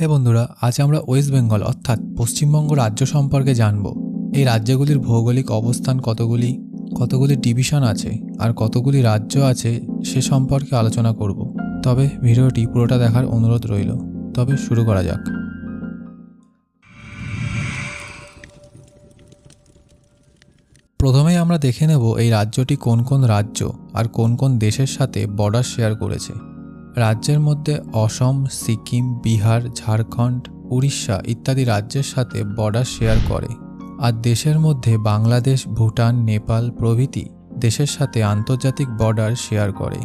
হে বন্ধুরা, আজ আমরা ওয়েস্ট বেঙ্গল, অর্থাৎ পশ্চিমবঙ্গ রাজ্য সম্পর্কে জানব। এই রাজ্যগুলির ভৌগোলিক অবস্থান কতগুলি কতগুলি ডিভিশন আছে, আর কতগুলি রাজ্য আছে, সে সম্পর্কে আলোচনা করব। তবে ভিডিওটি পুরোটা দেখার অনুরোধ রইল। তবে শুরু করা যাক। প্রথমেই আমরা দেখে নেব এই রাজ্যটি কোন কোন রাজ্য আর কোন কোন দেশের সাথে বর্ডার শেয়ার করেছে। রাজ্যের মধ্যে অসম, সিকিম, বিহার, ঝাড়খণ্ড, উড়িষ্যা ইত্যাদি রাজ্যের সাথে বর্ডার শেয়ার করে। আর দেশের মধ্যে বাংলাদেশ, ভুটান, নেপাল প্রভৃতি দেশের সাথে আন্তর্জাতিক বর্ডার শেয়ার করে।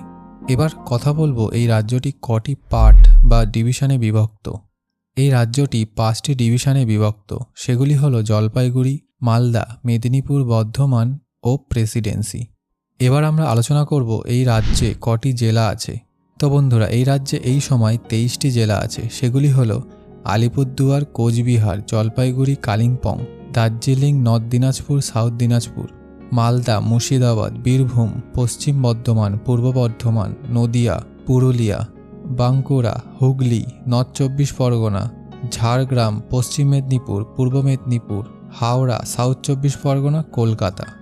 এবার কথা বলব এই রাজ্যটি কটি পার্ট বা ডিভিশনে বিভক্ত। এই রাজ্যটি পাঁচটি ডিভিশনে বিভক্ত। সেগুলি হলো জলপাইগুড়ি, মালদা, মেদিনীপুর বর্ধমান ও প্রেসিডেন্সি এবার আমরা আলোচনা করব এই রাজ্যে কটি জেলা আছে। তো বন্ধুরা, এই রাজ্যে এই সময় তেইশটি জেলা আছে। সেগুলি হলো Alipurduar, Cooch Behar, Jalpaiguri, Kalimpong, Darjeeling, north Dinajpur, south Dinajpur, Malda, Murshidabad, Birbhum, Paschim Bardhaman, Purba Bardhaman, Nadia, Purulia, Bankura, Hooghly, north চব্বিশ পরগনা, ঝাড়গ্রাম, পশ্চিম মেদিনীপুর, পূর্ব মেদিনীপুর, হাওড়া, সাউথ চব্বিশ পরগনা, কলকাতা।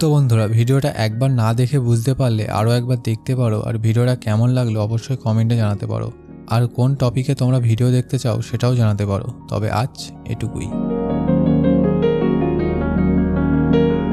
তো বন্ধুরা, ভিডিওটা একবার না দেখে বুঝতে পারলে আরও একবার দেখতে পারো আর ভিডিওটা কেমন লাগল অবশ্যই কমেন্টে জানাতে পারো। আর কোন টপিকে তোমরা ভিডিও দেখতে চাও সেটাও জানাতে পারো। তবে আজ এটুকুই।